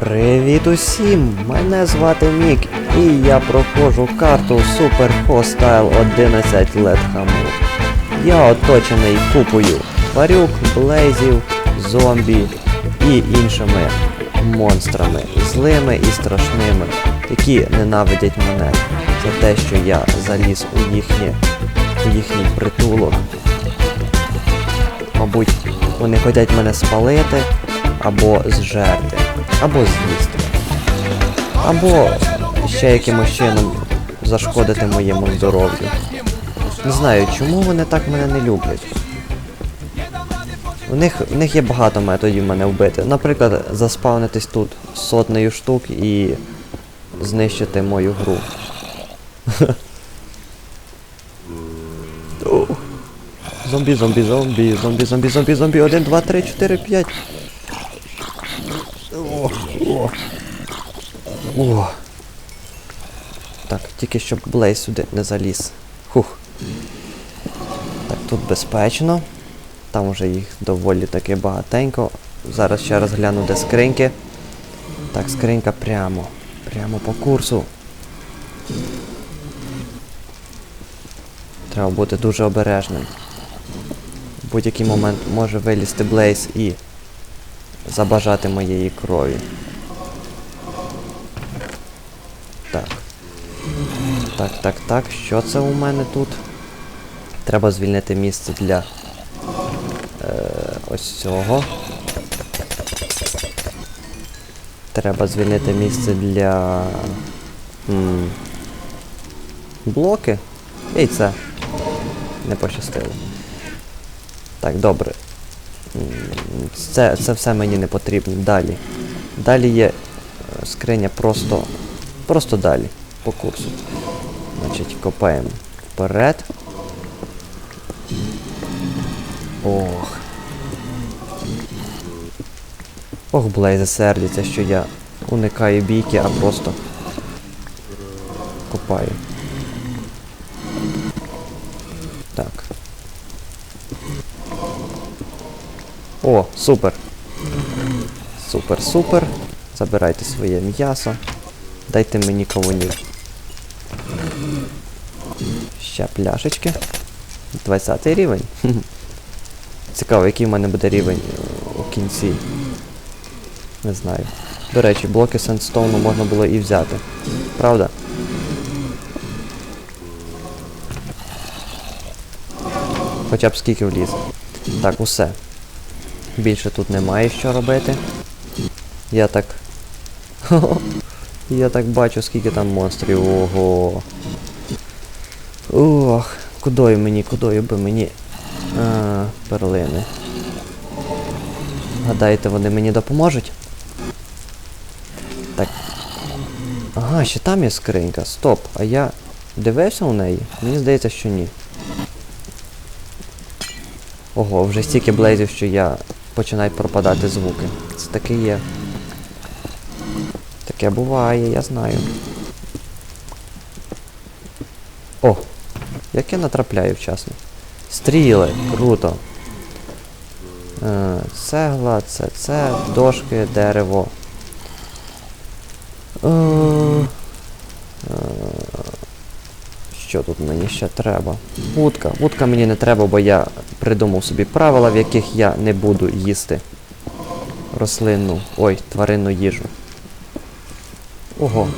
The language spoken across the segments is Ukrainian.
Привіт усім! Мене звати Мік, і я проходжу карту Super Hostile 11 Let Hammer. Я оточений купою тварюк, блейзів, зомбі і іншими монстрами, злими і страшними, які ненавидять мене за те, що я заліз у їхнє, у їхній притулок. Мабуть, вони хочуть мене спалити, або зжерти, або з'їсти. Або ще якимось чином зашкодити моєму здоров'ю. Не знаю, чому вони так мене не люблять. У них, в них є багато методів мене вбити. Наприклад, заспавнитись тут сотнею штук і знищити мою гру. Зомбі, зомбі, зомбі, зомбі, зомбі, зомбі, зомбі. Один, два, три, чотири, п'ять. О, о. Так, тільки щоб Блейз сюди не заліз. Хух. Так, тут безпечно. Там вже їх доволі таки багатенько. Зараз ще раз де скриньки. Так, скринька прямо. Прямо по курсу. Треба бути дуже обережним. В будь-який момент може вилізти Блейз і забажати моєї крові. Так, так, так. Що це у мене тут? Треба звільнити місце для е, ось цього. Треба звільнити місце для. М, блоки. Яйце. Не пощастило. Так, добре. Це, це все мені не потрібно. Далі. Далі є е, скриня просто. Просто далі. По курсу. Значить, копаємо вперед. Ох. Ох, Блейзе сердиться, що я уникаю бійки, а просто копаю. Так. О, супер. Супер, супер. Забирайте своє м'ясо. Дайте мені кавунів. Ще пляшечки. 20 рівень. Цікаво, який в мене буде рівень у кінці. Не знаю. До речі, блоки сендстоуну можна було і взяти. Правда? Хоча б скільки вліз. Так, усе. Більше тут немає що робити. Я так. Я так бачу, скільки там монстрів. Ого. Ох, кудою мені, кудою би мені. А, перлини. Гадаєте, вони мені допоможуть? Так. Ага, ще там є скринька. Стоп, а я дивився у неї? Мені здається, що ні. Ого, вже стільки блейзів, що я починають пропадати звуки. Це таке є. Таке буває, я знаю. О! Як я натрапляю вчасно. Стріли, круто. Е, цегла, це це, дошки, дерево. Е, е, що тут мені ще треба? Вудка. Вудка мені не треба, бо я придумав собі правила, в яких я не буду їсти рослинну, ой, тваринну їжу. Ого.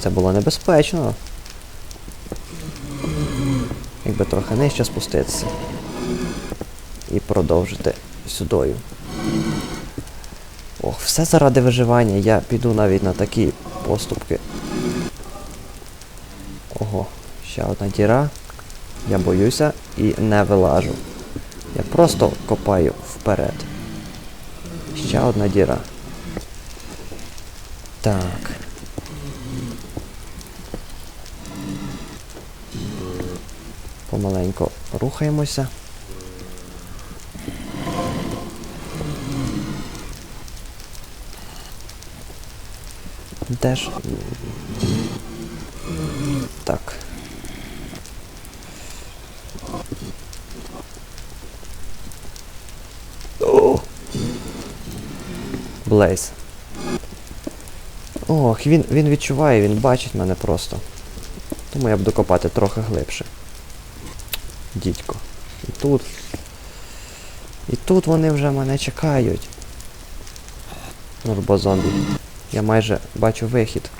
Це було небезпечно. Якби трохи нижче спуститися. І продовжити сюдою. Ох, все заради виживання. Я піду навіть на такі поступки. Ого, ще одна діра. Я боюся і не вилажу. Я просто копаю вперед. Ще одна діра. Так. Помаленько рухаємося. Де ж? Так. О! Блейз. Ох, він, він відчуває, він бачить мене просто. Тому я буду копати трохи глибше. Дідько. І тут. І тут вони вже мене чекають. Нурбозомбі. Я майже бачу вихід.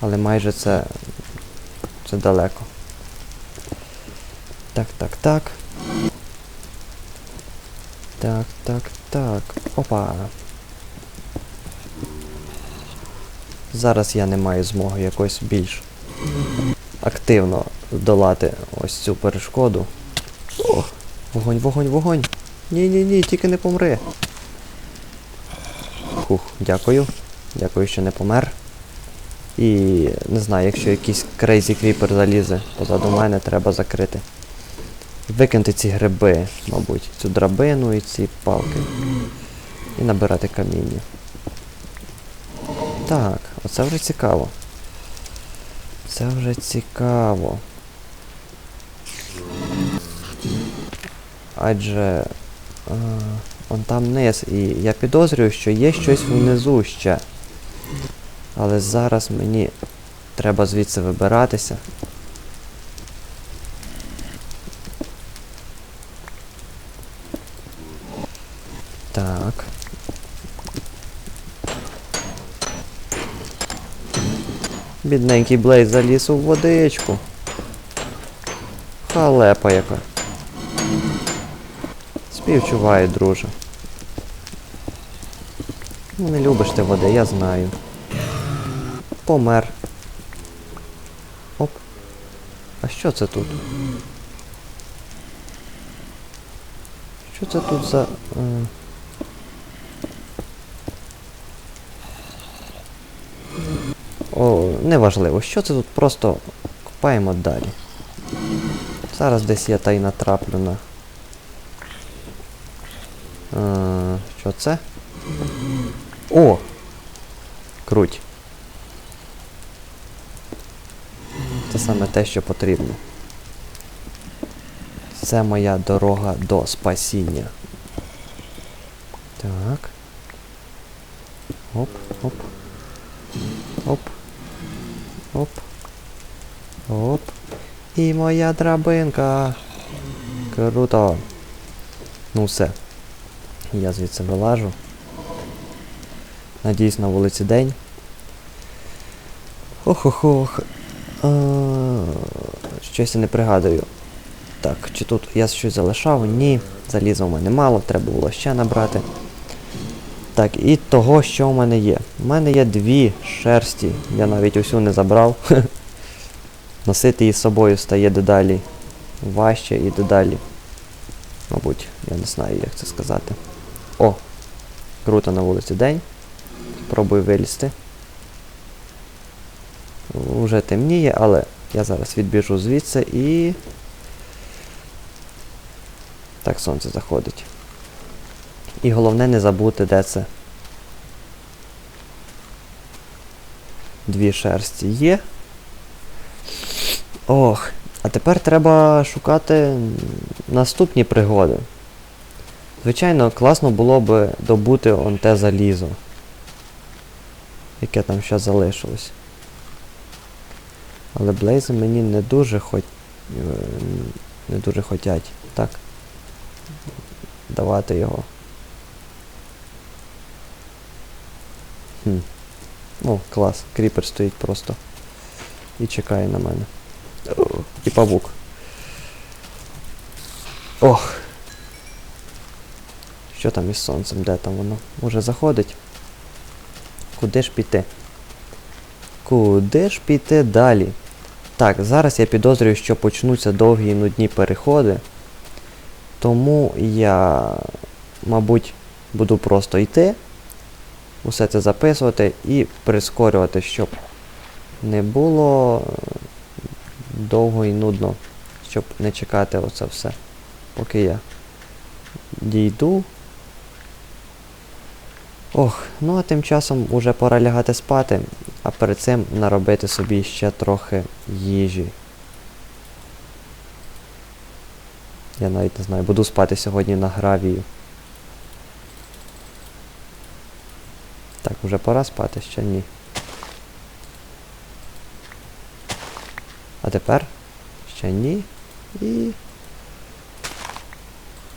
Але майже це. Це далеко. Так, так, так. Так, так, так. Опа. Зараз я не маю змоги якось більш активно долати ось цю перешкоду. О, вогонь, вогонь, вогонь. Ні-ні-ні, тільки не помри. Хух, дякую. Дякую, що не помер. І не знаю, якщо якийсь крейзі кріпер залізе позаду мене, треба закрити. Викинути ці гриби, мабуть, цю драбину і ці палки. І набирати каміння. Так, оце вже цікаво. Це вже цікаво. Адже вон он там низ, і я підозрюю, що є щось внизу ще. Але зараз мені треба звідси вибиратися. Так. Бідненький Блейз заліз у водичку. Халепа яка. Співчуваю, друже. Ну, не любиш ти води, я знаю. Помер. Оп. А що це тут? Що це тут за. О, неважливо, що це тут, просто купаємо далі. Зараз десь я та й натраплю на. Е, що це? О! Круть. Це саме те, що потрібно. Це моя дорога до спасіння. Так. Оп. Оп. І моя драбинка. Круто. Ну все. Я звідси вилажу. Надіюсь, на вулиці день. Ох-ох-ох. Щось я не пригадую. Так, чи тут я щось залишав? Ні. Заліза у мене мало, треба було ще набрати. Так, і того, що у мене є. У мене є дві шерсті. Я навіть усю не забрав. Носити її з собою стає дедалі важче і дедалі. Мабуть, я не знаю, як це сказати. О! Круто на вулиці день. Пробую вилізти. Уже темніє, але я зараз відбіжу звідси і. Так сонце заходить. І головне не забути, де це. Дві шерсті є. Ох, а тепер треба шукати наступні пригоди. Звичайно, класно було би добути он те залізо. Яке там ще залишилось. Але Блейзи мені не дуже хот... е, не дуже хотять. Так. Давати його. Хм. О, клас. Кріпер стоїть просто. І чекає на мене. І павук. Ох. Що там із сонцем? Де там воно? Уже заходить? Куди ж піти? Куди ж піти далі? Так, зараз я підозрюю, що почнуться довгі і нудні переходи. Тому я, мабуть, буду просто йти, усе це записувати і прискорювати, щоб не було довго і нудно, щоб не чекати оце все. Поки я дійду. Ох, ну а тим часом уже пора лягати спати, а перед цим наробити собі ще трохи їжі. Я навіть не знаю, буду спати сьогодні на гравію. Так, вже пора спати, ще ні. Тепер ще ні. І.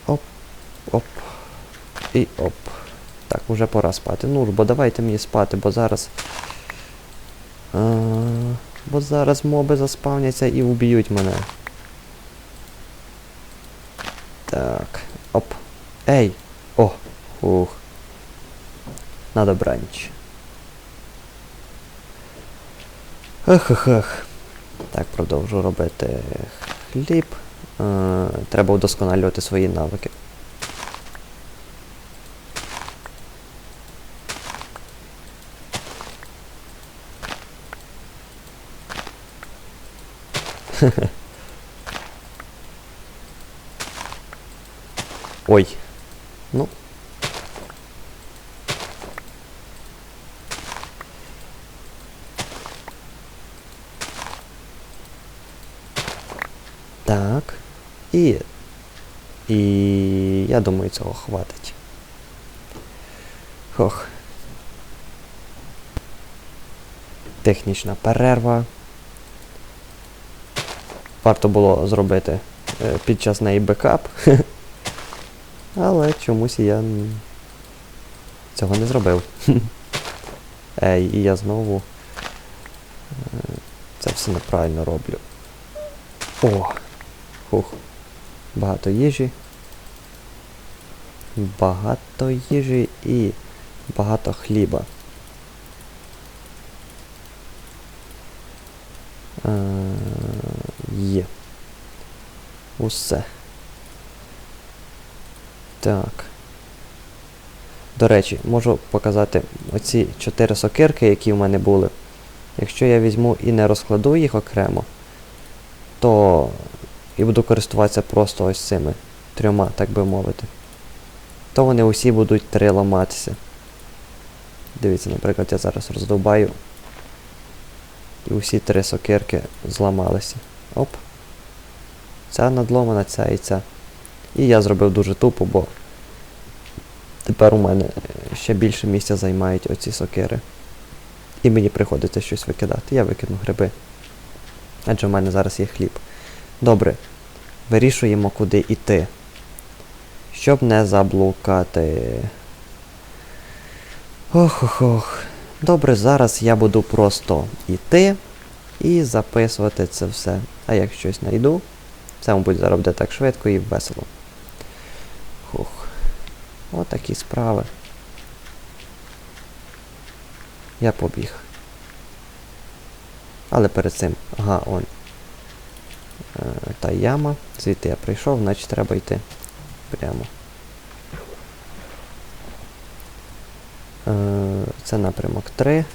Оп. Оп. І оп. Так, уже пора спати. Ну бо давайте мені спати, бо зараз. А, бо зараз моби заспавняться і уб'ють мене. Так. Оп. Ей! О! Ух. На добраніч. Ех. Так, продовжу робити хліб. Е, треба удосконалювати свої навики. Ой. Ну. Так. І. І я думаю, цього хватить. Хох. Технічна перерва. Варто було зробити е, під час неї бекап. Але чомусь я цього не зробив. Ей, і я знову е, це все неправильно роблю. О! Хух. Багато їжі. Багато їжі і багато хліба. Е, Є. Усе. Так. До речі, можу показати оці чотири сокирки, які в мене були. Якщо я візьму і не розкладу їх окремо, то і буду користуватися просто ось цими трьома, так би мовити, то вони усі будуть три ламатися. Дивіться, наприклад, я зараз роздовбаю. І усі три сокирки зламалися. Оп. Ця надломана, ця і ця. І я зробив дуже тупо, бо тепер у мене ще більше місця займають оці сокири. І мені приходиться щось викидати. Я викину гриби. Адже в мене зараз є хліб. Добре. Вирішуємо, куди йти. Щоб не заблукати. Ох-ох-ох. Добре, зараз я буду просто йти і записувати це все. А як щось знайду, це, мабуть, зараз буде так швидко і весело. Хух. Отакі справи. Я побіг. Але перед цим, ага, он. Е, та яма. Звідти я прийшов, значить треба йти прямо. Е, це напрямок 3.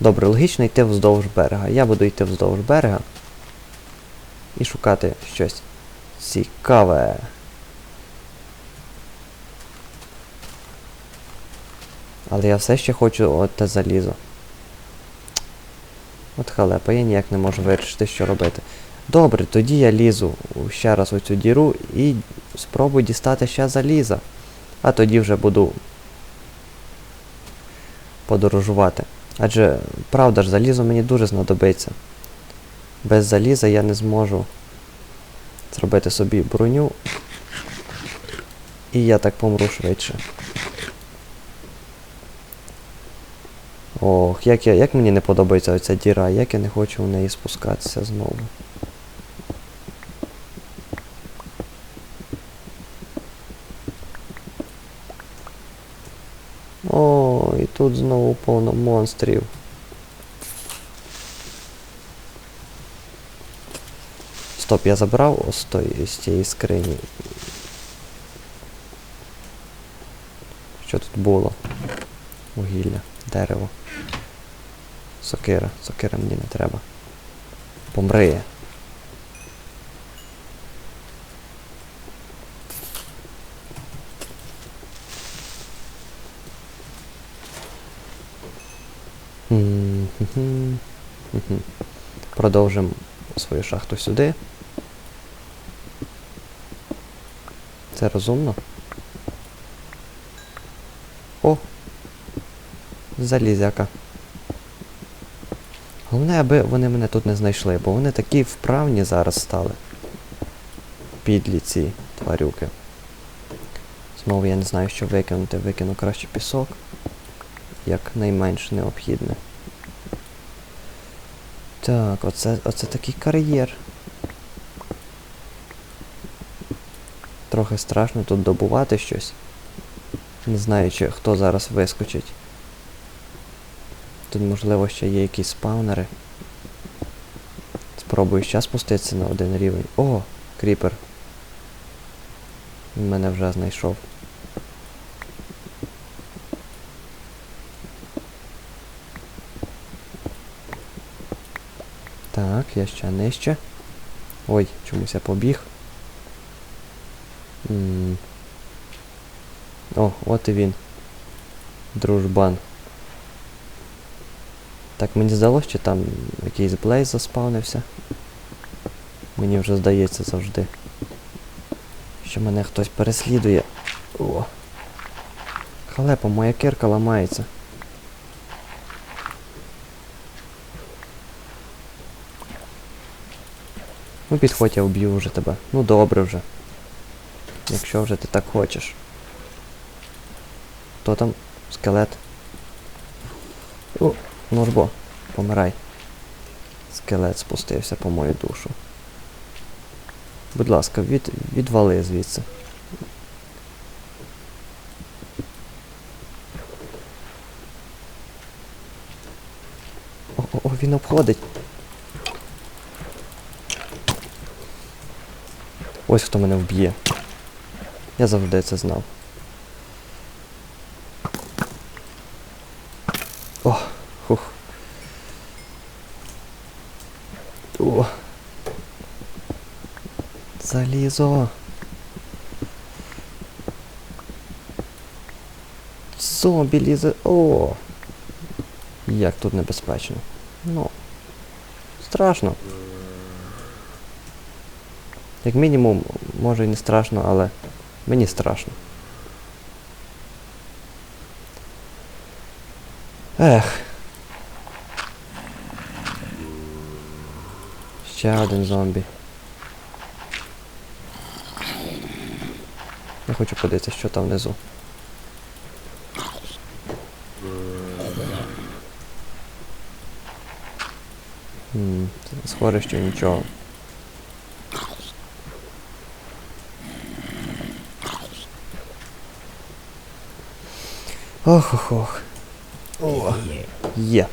Добре, логічно йти вздовж берега. Я буду йти вздовж берега і шукати щось цікаве. Але я все ще хочу от те залізо. От халепа, я ніяк не можу вирішити, що робити. Добре, тоді я лізу ще раз у цю діру і спробую дістати ще заліза. А тоді вже буду подорожувати. Адже, правда ж, залізо мені дуже знадобиться. Без заліза я не зможу зробити собі броню. І я так помру швидше. Ох, як, я, як мені не подобається оця діра, як я не хочу в неї спускатися знову. О, і тут знову повно монстрів. Стоп, я забрав ось той, з цієї скрині. Що тут було? Вугілля, дерево. Сокира. Сокира мені не треба. Помри. Продовжимо свою шахту сюди. Це розумно? О! Залізяка. Головне, аби вони мене тут не знайшли, бо вони такі вправні зараз стали. Підлі ці тварюки. Знову я не знаю, що викинути. Викину краще пісок. Як найменш необхідне. Так, оце, оце такий кар'єр. Трохи страшно тут добувати щось. Не знаю, чи хто зараз вискочить. Тут, можливо, ще є якісь спаунери. Спробую ще спуститися на один рівень. О, кріпер. Він мене вже знайшов. Так, я ще нижче. Ой, чомусь я побіг. М. О, от і він. Дружбан. Так, мені здалося, що там якийсь блейз заспавнився. Мені вже здається завжди. Що мене хтось переслідує. О. Халепа, моя кирка ламається. Ну підходь, я вб'ю вже тебе. Ну добре вже. Якщо вже ти так хочеш. Хто там? Скелет. О, ну ж бо, помирай. Скелет спустився по мою душу. Будь ласка, від, відвали звідси. О, о, о, він обходить. Ось хто мене вб'є. Я завжди це знав. О, хух. О. Залізо. Зомбі лізе. О. Як тут небезпечно. Ну. Страшно. Як мінімум, може і не страшно, але мені страшно. Ех. Ще один зомбі. Я хочу подивитися, що там внизу. Хм, схоже, що нічого. Ох ох ох. О, є.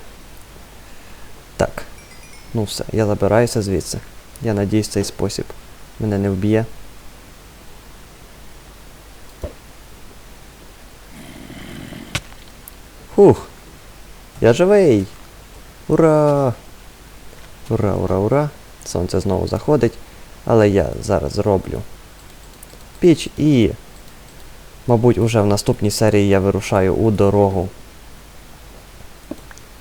Ну все, я забираюся звідси. Я надіюсь, цей спосіб мене не вб'є. Фух. Я живий. Ура! Ура, ура, ура! Сонце знову заходить. Але я зараз зроблю піч і. Мабуть, уже в наступній серії я вирушаю у дорогу.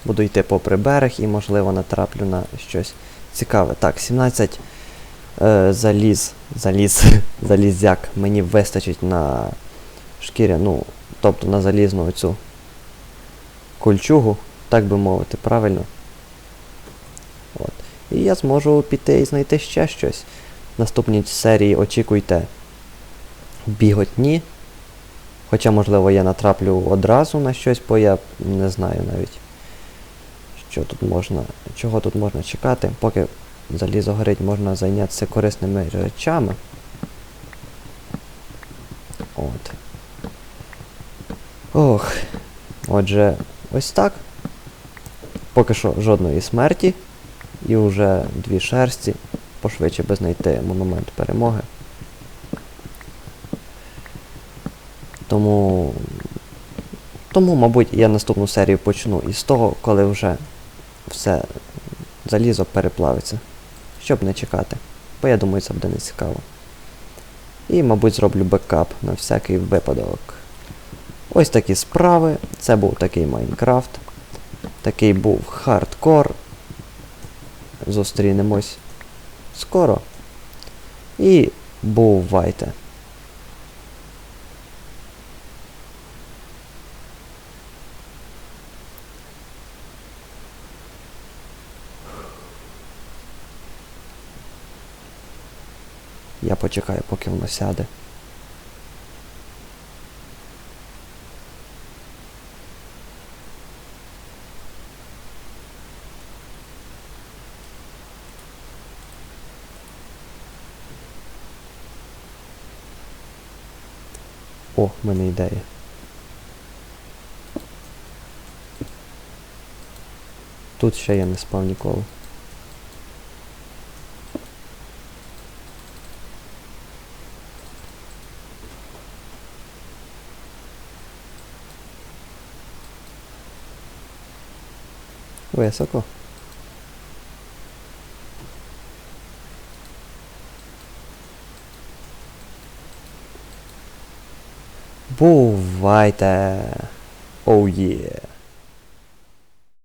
Буду йти попри берег і, можливо, натраплю на щось цікаве. Так, 17 е, заліз. Заліз. Залізяк мені вистачить на шкіря, ну, тобто на залізну оцю кольчугу, так би мовити, правильно. От. І я зможу піти і знайти ще щось. В наступній серії очікуйте біготні. Хоча, можливо, я натраплю одразу на щось, бо я не знаю навіть, що тут можна, чого тут можна чекати. Поки залізо горить, можна зайнятися корисними речами. От. Ох. Отже, ось так. Поки що жодної смерті. І вже дві шерсті. Пошвидше би знайти монумент перемоги. Тому, тому, мабуть, я наступну серію почну із того, коли вже все залізо переплавиться. Щоб не чекати. Бо я думаю, це буде не цікаво. І, мабуть, зроблю бекап на всякий випадок. Ось такі справи. Це був такий Майнкрафт. Такий був хардкор. Зустрінемось скоро. І бувайте. Я почекаю, поки воно сяде. О, в мене ідея. Тут ще я не спав ніколи. Високо. Бувайте. Оу є.